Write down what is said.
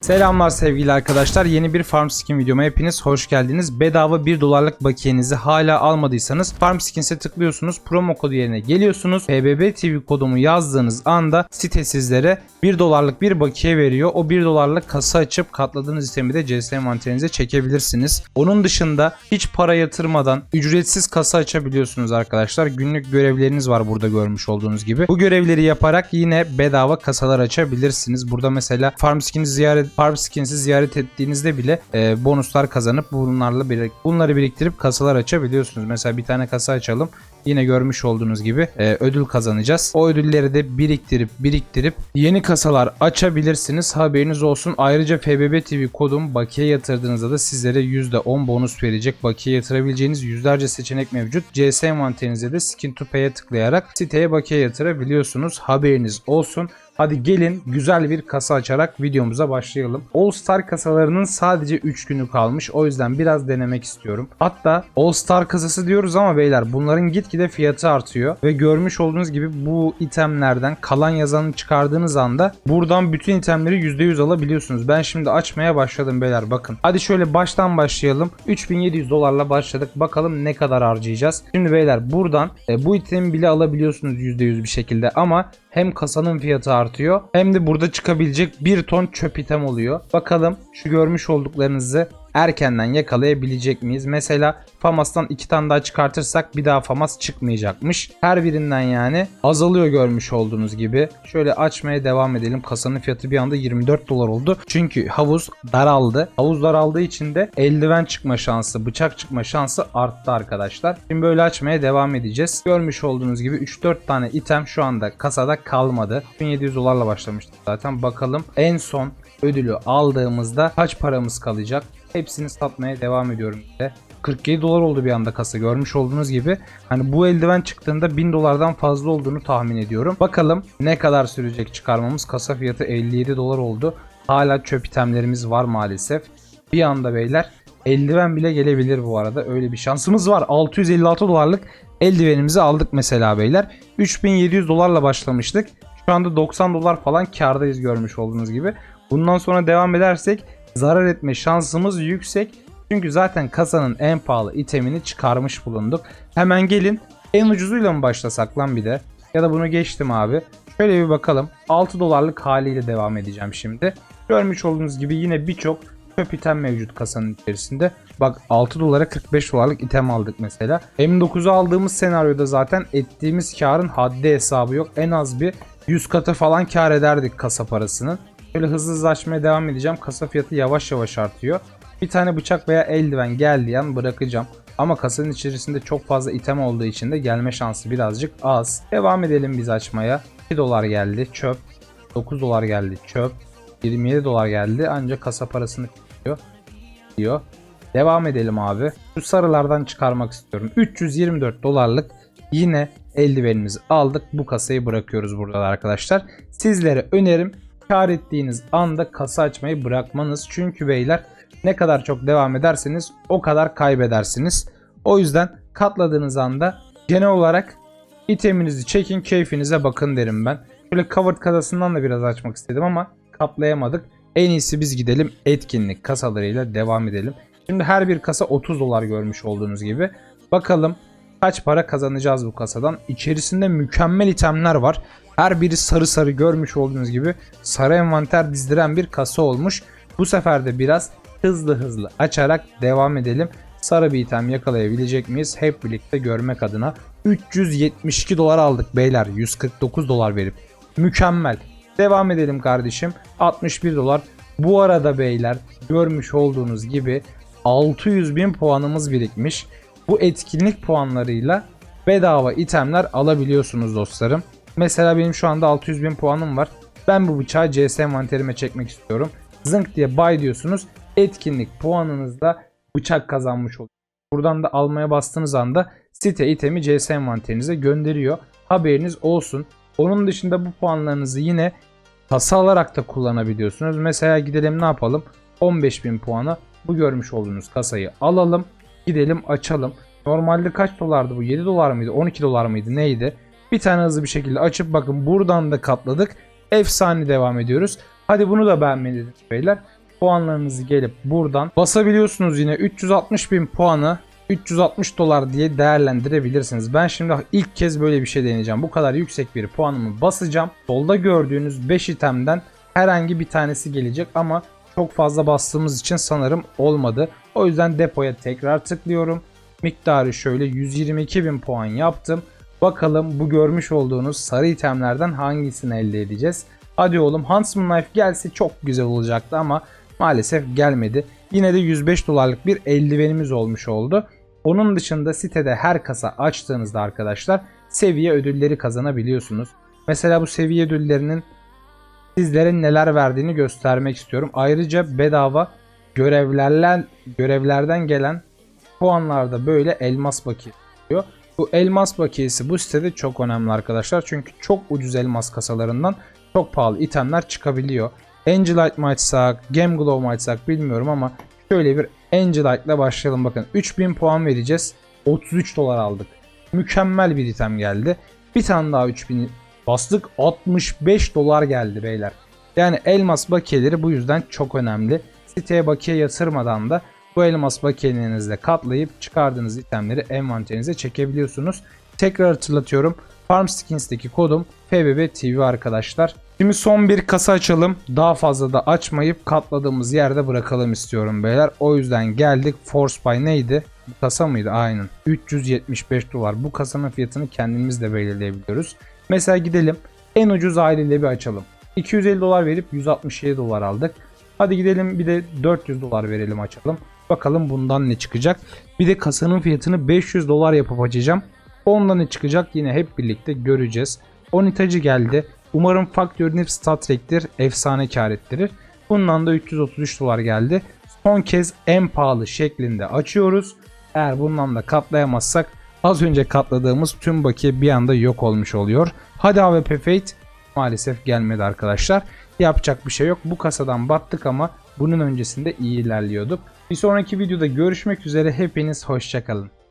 Selamlar sevgili arkadaşlar. Yeni bir Farm Skin videoma hepiniz hoş geldiniz. Bedava 1 dolarlık bakiyenizi hala almadıysanız Farm Skins'e tıklıyorsunuz. Promo kodu yerine geliyorsunuz. PBB TV kodumu yazdığınız anda site sizlere 1 dolarlık bir bakiye veriyor. O 1 dolarlık kasa açıp katladığınız itemi de CS envanterinize çekebilirsiniz. Onun dışında hiç para yatırmadan ücretsiz kasa açabiliyorsunuz arkadaşlar. Günlük görevleriniz var burada görmüş olduğunuz gibi. Bu görevleri yaparak yine bedava kasalar açabilirsiniz. Burada mesela Farm Skin'i ziyaret Farm Skins'i ziyaret ettiğinizde bile e, bonuslar kazanıp bunlarla birik bunları biriktirip kasalar açabiliyorsunuz. Mesela bir tane kasa açalım. Yine görmüş olduğunuz gibi e, ödül kazanacağız. O ödülleri de biriktirip biriktirip yeni kasalar açabilirsiniz. Haberiniz olsun. Ayrıca FBB TV kodum bakiye yatırdığınızda da sizlere %10 bonus verecek. Bakiye yatırabileceğiniz yüzlerce seçenek mevcut. CS envanterinize de Skin to Pay'e tıklayarak siteye bakiye yatırabiliyorsunuz. Haberiniz olsun. Hadi gelin güzel bir kasa açarak videomuza başlayalım. All Star kasalarının sadece 3 günü kalmış. O yüzden biraz denemek istiyorum. Hatta All Star kasası diyoruz ama beyler bunların gitgide fiyatı artıyor. Ve görmüş olduğunuz gibi bu itemlerden kalan yazanı çıkardığınız anda buradan bütün itemleri %100 alabiliyorsunuz. Ben şimdi açmaya başladım beyler bakın. Hadi şöyle baştan başlayalım. 3700 dolarla başladık. Bakalım ne kadar harcayacağız. Şimdi beyler buradan e, bu itemi bile alabiliyorsunuz %100 bir şekilde ama hem kasanın fiyatı artıyor hem de burada çıkabilecek bir ton çöp item oluyor. Bakalım şu görmüş olduklarınızı erkenden yakalayabilecek miyiz? Mesela Famas'tan iki tane daha çıkartırsak bir daha Famas çıkmayacakmış. Her birinden yani azalıyor görmüş olduğunuz gibi. Şöyle açmaya devam edelim. Kasanın fiyatı bir anda 24 dolar oldu. Çünkü havuz daraldı. Havuz daraldığı için de eldiven çıkma şansı, bıçak çıkma şansı arttı arkadaşlar. Şimdi böyle açmaya devam edeceğiz. Görmüş olduğunuz gibi 3-4 tane item şu anda kasada kalmadı. 1700 dolarla başlamıştık zaten. Bakalım en son ödülü aldığımızda kaç paramız kalacak? Hepsini satmaya devam ediyorum işte. 47 dolar oldu bir anda kasa görmüş olduğunuz gibi. Hani bu eldiven çıktığında 1000 dolardan fazla olduğunu tahmin ediyorum. Bakalım ne kadar sürecek çıkarmamız. Kasa fiyatı 57 dolar oldu. Hala çöp itemlerimiz var maalesef. Bir anda beyler eldiven bile gelebilir bu arada. Öyle bir şansımız var. 656 dolarlık eldivenimizi aldık mesela beyler. 3700 dolarla başlamıştık. Şu anda 90 dolar falan kardayız görmüş olduğunuz gibi. Bundan sonra devam edersek zarar etme şansımız yüksek. Çünkü zaten kasanın en pahalı itemini çıkarmış bulunduk. Hemen gelin en ucuzuyla mı başlasak lan bir de? Ya da bunu geçtim abi. Şöyle bir bakalım. 6 dolarlık haliyle devam edeceğim şimdi. Görmüş olduğunuz gibi yine birçok çöp item mevcut kasanın içerisinde. Bak 6 dolara 45 dolarlık item aldık mesela. M9'u aldığımız senaryoda zaten ettiğimiz karın haddi hesabı yok. En az bir 100 katı falan kar ederdik kasa parasının. Şöyle hızlı hızlı açmaya devam edeceğim. Kasa fiyatı yavaş yavaş artıyor. Bir tane bıçak veya eldiven geldiği an bırakacağım. Ama kasanın içerisinde çok fazla item olduğu için de gelme şansı birazcık az. Devam edelim biz açmaya. 2 dolar geldi çöp. 9 dolar geldi çöp. 27 dolar geldi ancak kasa parasını tutuyor. diyor. Devam edelim abi. Şu sarılardan çıkarmak istiyorum. 324 dolarlık yine eldivenimizi aldık. Bu kasayı bırakıyoruz burada da arkadaşlar. Sizlere önerim kar ettiğiniz anda kasa açmayı bırakmanız. Çünkü beyler ne kadar çok devam ederseniz o kadar kaybedersiniz. O yüzden katladığınız anda genel olarak iteminizi çekin keyfinize bakın derim ben. Şöyle covered kasasından da biraz açmak istedim ama katlayamadık. En iyisi biz gidelim etkinlik kasalarıyla devam edelim. Şimdi her bir kasa 30 dolar görmüş olduğunuz gibi. Bakalım kaç para kazanacağız bu kasadan. İçerisinde mükemmel itemler var. Her biri sarı sarı görmüş olduğunuz gibi sarı envanter dizdiren bir kasa olmuş. Bu sefer de biraz hızlı hızlı açarak devam edelim. Sarı bir item yakalayabilecek miyiz? Hep birlikte görmek adına 372 dolar aldık beyler. 149 dolar verip. Mükemmel. Devam edelim kardeşim. 61 dolar. Bu arada beyler görmüş olduğunuz gibi 600 bin puanımız birikmiş. Bu etkinlik puanlarıyla bedava itemler alabiliyorsunuz dostlarım. Mesela benim şu anda 600 bin puanım var. Ben bu bıçağı CS envanterime çekmek istiyorum. Zınk diye buy diyorsunuz. Etkinlik puanınızda bıçak kazanmış oluyor. Buradan da almaya bastığınız anda site itemi CS envanterinize gönderiyor. Haberiniz olsun. Onun dışında bu puanlarınızı yine kasa alarak da kullanabiliyorsunuz. Mesela gidelim ne yapalım? 15.000 puana bu görmüş olduğunuz kasayı alalım. Gidelim açalım. Normalde kaç dolardı bu? 7 dolar mıydı? 12 dolar mıydı? Neydi? Bir tane hızlı bir şekilde açıp bakın buradan da katladık. Efsane devam ediyoruz. Hadi bunu da beğenmediniz beyler. Puanlarınızı gelip buradan basabiliyorsunuz yine 360 bin puanı 360 dolar diye değerlendirebilirsiniz. Ben şimdi ilk kez böyle bir şey deneyeceğim. Bu kadar yüksek bir puanımı basacağım. Solda gördüğünüz 5 itemden herhangi bir tanesi gelecek ama çok fazla bastığımız için sanırım olmadı. O yüzden depoya tekrar tıklıyorum. Miktarı şöyle 122 bin puan yaptım. Bakalım bu görmüş olduğunuz sarı itemlerden hangisini elde edeceğiz. Hadi oğlum Huntsman Knife gelse çok güzel olacaktı ama maalesef gelmedi. Yine de 105 dolarlık bir eldivenimiz olmuş oldu. Onun dışında sitede her kasa açtığınızda arkadaşlar seviye ödülleri kazanabiliyorsunuz. Mesela bu seviye ödüllerinin sizlere neler verdiğini göstermek istiyorum. Ayrıca bedava görevlerle görevlerden gelen puanlarda böyle elmas oluyor. Bu elmas bakiyesi bu sitede çok önemli arkadaşlar. Çünkü çok ucuz elmas kasalarından çok pahalı itemler çıkabiliyor. Angelite mı açsak, Gem Glow mu açsak bilmiyorum ama şöyle bir Angelite ile başlayalım. Bakın 3000 puan vereceğiz. 33 dolar aldık. Mükemmel bir item geldi. Bir tane daha 3000 bastık. 65 dolar geldi beyler. Yani elmas bakiyeleri bu yüzden çok önemli. Siteye bakiye yatırmadan da bu elmas bakiyelerinizle katlayıp çıkardığınız itemleri envanterinize çekebiliyorsunuz. Tekrar hatırlatıyorum. Farm Skins'teki kodum FBB TV arkadaşlar. Şimdi son bir kasa açalım. Daha fazla da açmayıp katladığımız yerde bırakalım istiyorum beyler. O yüzden geldik. Force Buy neydi? Bu kasa mıydı? Aynen. 375 dolar. Bu kasanın fiyatını kendimiz de belirleyebiliyoruz. Mesela gidelim. En ucuz aileyle bir açalım. 250 dolar verip 167 dolar aldık. Hadi gidelim bir de 400 dolar verelim açalım. Bakalım bundan ne çıkacak. Bir de kasanın fiyatını 500 dolar yapıp açacağım. Ondan ne çıkacak yine hep birlikte göreceğiz. Onitacı geldi. Umarım faktörün hep stat Trek'tir. Efsane kar ettirir. Bundan da 333 dolar geldi. Son kez en pahalı şeklinde açıyoruz. Eğer bundan da katlayamazsak az önce katladığımız tüm bakiye bir anda yok olmuş oluyor. Hadi AWP Fate maalesef gelmedi arkadaşlar. Yapacak bir şey yok. Bu kasadan battık ama bunun öncesinde iyi ilerliyorduk. Bir sonraki videoda görüşmek üzere. Hepiniz hoşçakalın.